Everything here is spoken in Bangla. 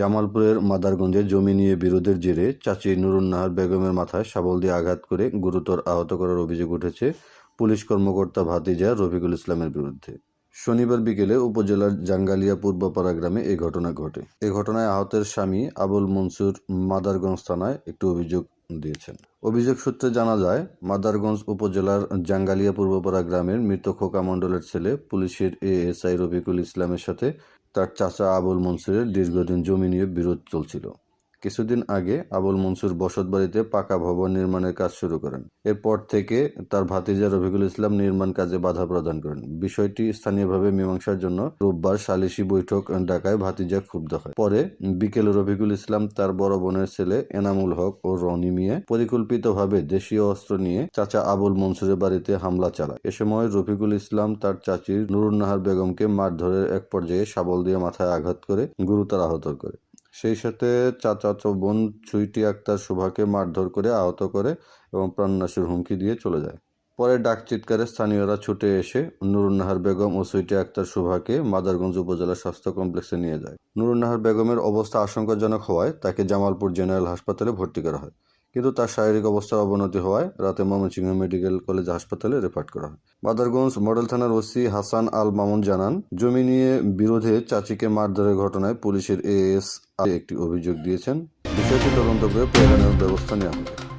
জামালপুরের মাদারগঞ্জে জমি নিয়ে বিরোধের জেরে চাচি নুরুন্নাহার বেগমের মাথায় শাবল দিয়ে আঘাত করে গুরুতর আহত করার অভিযোগ উঠেছে পুলিশ কর্মকর্তা ভাতিজা রফিকুল ইসলামের বিরুদ্ধে। শনিবার বিকেলে উপজেলার জাঙ্গালিয়া পূর্বপাড়া গ্রামে এই ঘটনা ঘটে। এ ঘটনায় আহতের স্বামী আবুল মনসুর মাদারগঞ্জ থানায় একটি অভিযোগ দিয়েছেন। অভিযোগ সূত্রে জানা যায়, মাদারগঞ্জ উপজেলার জাঙ্গালিয়া পূর্বপাড়া গ্রামের মৃত খোকা মণ্ডলের ছেলে পুলিশের এএসআই রফিকুল ইসলামের সাথে তার চাচা আবুল মনসুরের দীর্ঘদিন জমি নিয়ে বিরোধ চলছিল। কিছুদিন আগে আবুল মনসুর বসত বাড়িতে পাকা ভবন নির্মাণের কাজ শুরু করেন। এরপর থেকে তার ভাতিজা রফিকুল ইসলাম নির্মাণ কাজে বাধা প্রদান করেন। বিষয়টি স্থানীয়ভাবে মীমাংসার জন্য রোববার সালিসি বৈঠক ডাকায় ভাতিজা ক্ষুব্ধ হয়। পরে বিকেলে রফিকুল ইসলাম তার বড় বোনের ছেলে এনামুল হক ও রনি মিয়া পরিকল্পিতভাবে দেশীয় অস্ত্র নিয়ে চাচা আবুল মনসুরের বাড়িতে হামলা চালায়। এ সময় রফিকুল ইসলাম তার চাচির নুরুন্নাহার বেগমকে মারধরের এক পর্যায়ে শাবল দিয়ে মাথায় আঘাত করে গুরুতর আহত করে। সেই সাথে চাচাতো বোন ছুইটি আক্তার শোভাকে মারধর করে আহত করে এবং প্রাণনাশের হুমকি দিয়ে চলে যায়। পরে ডাক চিৎকারে স্থানীয়রা ছুটে এসে নুরুন্নাহার বেগম ও সুইটি আক্তার শোভাকে মাদারগঞ্জ উপজেলা স্বাস্থ্য কমপ্লেক্সে নিয়ে যায়। নুরুন্নাহার বেগমের অবস্থা আশঙ্কাজনক হওয়ায় তাকে জামালপুর জেনারেল হাসপাতালে ভর্তি করা হয়। কিন্তু তার শারীরিক অবস্থার অবনতি হওয়ায় রাতে ময়মনসিংহ মেডিকেল কলেজ হাসপাতালে রেফার করা হয়। বাদারগঞ্জ মডেল থানার ওসি হাসান আল মামুন জানান, জমি নিয়ে বিরোধে চাচিকে মারধরের ঘটনায় পুলিশের এএস একটি অভিযোগ দিয়েছেন। বিষয়টি তদন্ত করে প্রয়োজনীয় ব্যবস্থা নেওয়া হবে।